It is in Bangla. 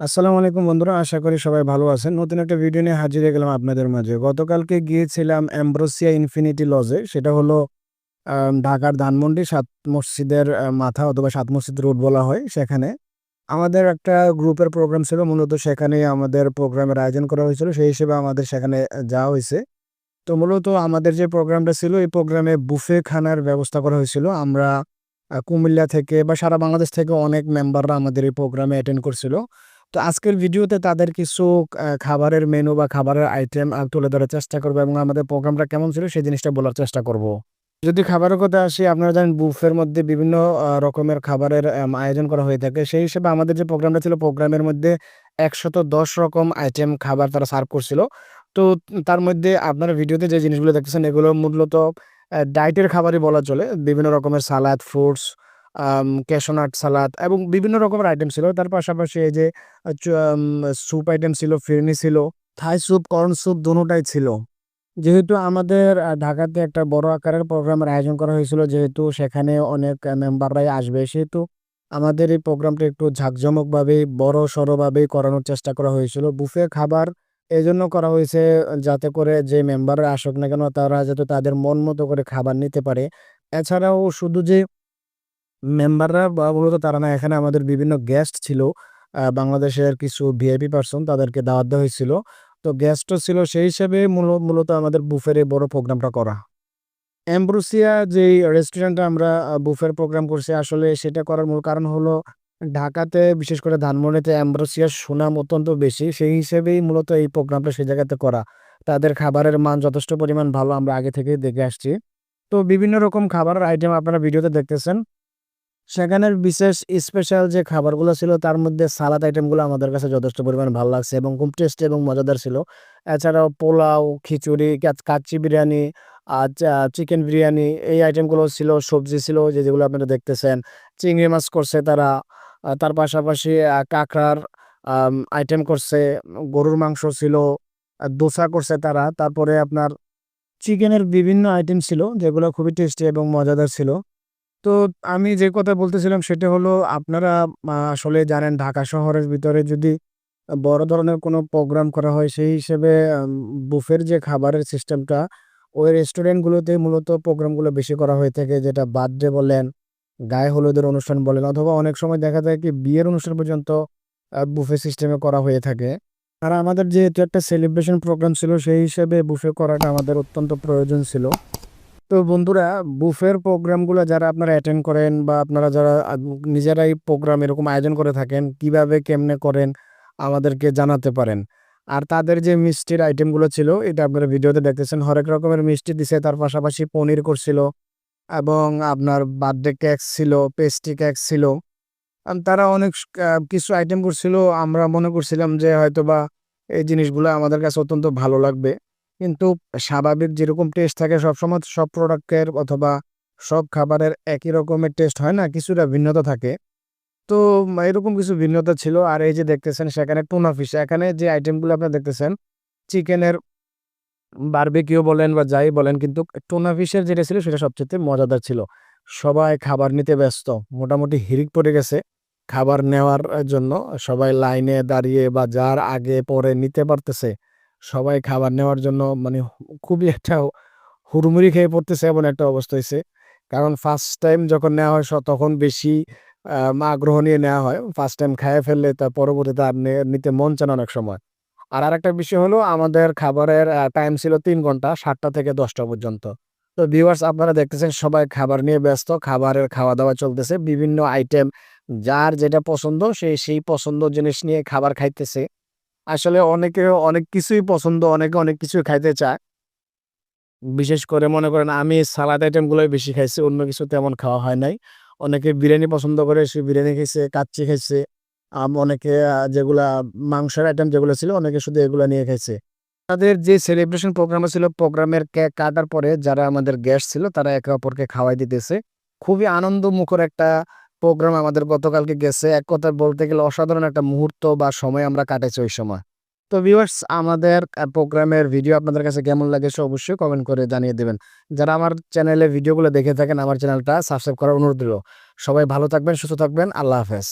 আসসালামু আলাইকুম বন্ধুরা, আশা করি সবাই ভালো আছেন। নতুন একটা ভিডিও নিয়ে হাজির হয়ে গেলাম আপনাদের মাঝে। গতকালকে গিয়েছিলাম অ্যাম্ব্রোসিয়া ইনফিনিটি লজে সেটা হলো ঢাকার ধানমন্ডি সাত মসজিদের মাথা অথবা সাত মসজিদ রোড বলা হয় সেখানে। আমাদের একটা গ্রুপের প্রোগ্রাম ছিল, মূলত সেখানে আমাদের প্রোগ্রামের আয়োজন করা হয়েছিল। সেই হিসেবে আমাদের সেখানে যাওয়া হয়েছে। তো মূলত আমাদের যে প্রোগ্রামটা ছিল, এই প্রোগ্রামে বুফে খানার ব্যবস্থা করা হয়েছিল। আমরা কুমিল্লা থেকে বা সারা বাংলাদেশ থেকে অনেক মেম্বাররা আমাদের এই প্রোগ্রামে অ্যাটেন্ড করছিল। তো আজকের ভিডিওতে তাদের কিছু খাবারের মেনু বা খাবারের আইটেম তুলে ধরার চেষ্টা করব এবং আমাদের প্রোগ্রামটা কেমন ছিল সেই জিনিসটা বলার চেষ্টা করব। যদি খাবারের কথা আসি, আপনারা জানেন বুফের মধ্যে বিভিন্ন রকমের খাবারের আয়োজন করা হয়ে থাকে। সেই হিসেবে আমাদের যে প্রোগ্রামটা ছিল প্রোগ্রামের মধ্যে একশত দশ রকম আইটেম খাবার তারা সার্ভ করছিল। তো তার মধ্যে আপনারা ভিডিওতে যে জিনিসগুলো দেখতেছেন, এগুলো মূলত ডায়েটের খাবারই বলা চলে। বিভিন্ন রকমের সালাদ ফ্রুটস ক্যাশোনাট সালাদ এবং বিভিন্ন রকমের আইটেম ছিল। তার পাশাপাশি এই যে স্যুপ আইটেম ছিল, ফিরনি ছিল থাই স্যুপ কর্ন স্যুপ দুটোটাই ছিল। যেহেতু আমাদের ঢাকাতে একটা বড় আকারের প্রোগ্রামের আয়োজন করা হয়েছিল, যেহেতু সেখানে অনেক মেম্বাররাই আসবে, সেহেতু আমাদের এই প্রোগ্রামটা একটু ঝাঁকজমকভাবে বড় সড়োভাবেই করানোর চেষ্টা করা হয়েছিল। বুফে খাবার এই জন্য করা হয়েছে, যাতে করে যে মেম্বাররা আসুক না কেন, তারা যাতে তাদের মন মতো করে খাবার নিতে পারে। এছাড়াও শুধু যে মেম্বাররা বা মূলত তারা না, এখানে আমাদের বিভিন্ন গেস্ট ছিল। বাংলাদেশের কিছু ভিআইপি পার্সন তাদেরকে দাওয়াত দেওয়া হয়েছিল। তো গেস্টও ছিল সেই হিসেবে মূল- মূলত আমাদের বুফের এই বড় প্রোগ্রামটা করা। অ্যাম্ব্রোসিয়া যেই রেস্টুরেন্টটা আমরা বুফের প্রোগ্রাম করছি, আসলে সেটা করার মূল কারণ হলো ঢাকাতে, বিশেষ করে ধানমন্ডিতে অ্যাম্ব্রোসিয়ার সুনাম অত্যন্ত বেশি। সেই হিসেবেই মূলত এই প্রোগ্রামটা সেই জায়গাতে করা। তাদের খাবারের মান যথেষ্ট পরিমাণ ভালো আমরা আগে থেকেই দেখে আসছি। তো বিভিন্ন রকম খাবারের আইটেম আপনারা ভিডিওতে দেখতেছেন। সেখানের বিশেষ স্পেশাল যে খাবারগুলো ছিল, তার মধ্যে সালাদ আইটেমগুলো আমাদের কাছে যথেষ্ট পরিমাণ ভালো লাগছে এবং খুব টেস্টি এবং মজাদার ছিল। এছাড়াও পোলাও, খিচুড়ি কাচ- কাচ্চি বিরিয়ানি আর চিকেন বিরিয়ানি, এই আইটেমগুলো ছিল, সবজি ছিল যে যেগুলো আপনারা দেখতেছেন। চিংড়ি মাছ করছে তারা তার পাশাপাশি কাঁকড়ার আইটেম করছে, গরুর মাংস ছিল দোসা করছে তারা, তারপরে আপনার চিকেনের বিভিন্ন আইটেম ছিল, যেগুলো খুবই টেস্টি এবং মজাদার ছিল। তো আমি যে কথা বলতেছিলাম সেটা হলো আপনারা আসলে জানেন ঢাকা শহরের ভিতরে যদি বড় ধরনের কোনো প্রোগ্রাম করা হয় সেই হিসেবে বুফের যে খাবারের সিস্টেমটা ওই রেস্টুরেন্টগুলোতে মূলত প্রোগ্রামগুলো বেশি করা হয়ে থাকে যেটা বার্থডে বলেন, গায়ে হলুদের অনুষ্ঠান বলেন অথবা অনেক সময় দেখা যায় কি বিয়ের অনুষ্ঠান পর্যন্ত বুফে সিস্টেমে করা হয়ে থাকে। আর আমাদের যেহেতু একটা সেলিব্রেশন প্রোগ্রাম ছিল সেই হিসেবে বুফে করাটা আমাদের অত্যন্ত প্রয়োজন ছিল। তো বন্ধুরা বুফের প্রোগ্রামগুলো যারা আপনারা অ্যাটেন্ড করেন বা আপনারা যারা নিজেরাই প্রোগ্রাম এরকম আয়োজন করে থাকেন, কীভাবে কেমনে করেন আমাদেরকে জানাতে পারেন। আর তাদের যে মিষ্টির আইটেমগুলো ছিল এটা আপনারা ভিডিওতে দেখতেছেন হরেক রকমের মিষ্টি দিছে তার পাশাপাশি পনির করছিল এবং আপনার বার্থডে কেক ছিল, পেস্ট্রি কেক ছিল। তারা অনেক কিছু আইটেম করছিল আমরা মনে করছিলাম যে হয়তোবা এই জিনিসগুলো আমাদের কাছে অত্যন্ত ভালো লাগবে। কিন্তু স্বাভাবিক যেরকম টেস্ট থাকে সবসময় সব প্রোডাক্টের অথবা সব খাবারের একই রকমের টেস্ট হয় না, কিছুটা ভিন্নতা থাকে। তো এরকম কিছু ভিন্নতা ছিল। আর এই যে দেখতেছেন সেখানে টুনা ফিশ এখানে যে আইটেমগুলো আপনারা দেখতেছেন চিকেনের বারবিকিউ বলেন বা যাই বলেন কিন্তু টুনা ফিশের যেটা ছিল সেটা সবচেয়ে মজাদার ছিল। সবাই খাবার নিতে ব্যস্ত। মোটামুটি হিড়িক পড়ে গেছে খাবার নেওয়ার জন্য। সবাই লাইনে দাঁড়িয়ে বা যার আগে পরে নিতে পারতেছে, সবাই খাবার নেওয়ার জন্য মানে খুবই একটা হুড়মুড়ি খেয়ে পড়তেছে এমন একটা অবস্থা হয়েছে কারণ ফার্স্ট টাইম যখন নেওয়া হয় তখন বেশি আগ্রহ নিয়ে নেওয়া হয়। ফার্স্ট টাইম খাইয়া ফেললে তার পরবর্তীতে আর নিতে মন চান অনেক সময়। আর আরেকটা বিষয় হলো, আমাদের খাবারের টাইম ছিল তিন ঘণ্টা, সাতটা থেকে দশটা পর্যন্ত। তো ভিউয়ার্স আপনারা দেখতেছেন, সবাই খাবার নিয়ে ব্যস্ত। খাবারের খাওয়া-দাওয়া চলতেছে। বিভিন্ন আইটেম যার যেটা পছন্দ, সে, সেই পছন্দ জিনিস নিয়ে খাবার খাইতেছে। আসলে অনেকে অনেক কিছুই পছন্দ, অনেকে অনেক কিছুই খাইতে চায়। বিশেষ করে মনে করেন আমি সালাদ আইটেমগুলোই বেশি খাইছি। অন্য কিছু তেমন খাওয়া হয় নাই। অনেকে বিরিয়ানি পছন্দ করে সে বিরিয়ানি খাইছে, কাচ্চি খাইছে। আম অনেকে যেগুলা মাংসের আইটেম যেগুলো ছিল অনেকে শুধু এগুলা নিয়ে খাইছে। তাদের যে সেলিব্রেশন প্রোগ্রাম ছিল প্রোগ্রামের কেক কাটার পরে যারা আমাদের গেস্ট ছিল তারা একে অপরকে খাওয়াই দিতেছে। খুবই আনন্দমুখর একটা প্রোগ্রাম আমাদের গতকালকে গেছে। এক কথায় বলতে গেলে অসাধারণ একটা মুহূর্ত বা সময় আমরা কাটাইছি ওই সময়। তো ভিউয়ার্স আমাদের প্রোগ্রামের ভিডিও আপনাদের কাছে কেমন লাগেছে অবশ্যই কমেন্ট করে জানিয়ে দেবেন যারা আমার চ্যানেলে ভিডিওগুলো দেখে থাকেন আমার চ্যানেলটা সাবস্ক্রাইব করার অনুরোধ দিল সবাই ভালো থাকবেন, সুস্থ থাকবেন। আল্লাহ হাফেজ।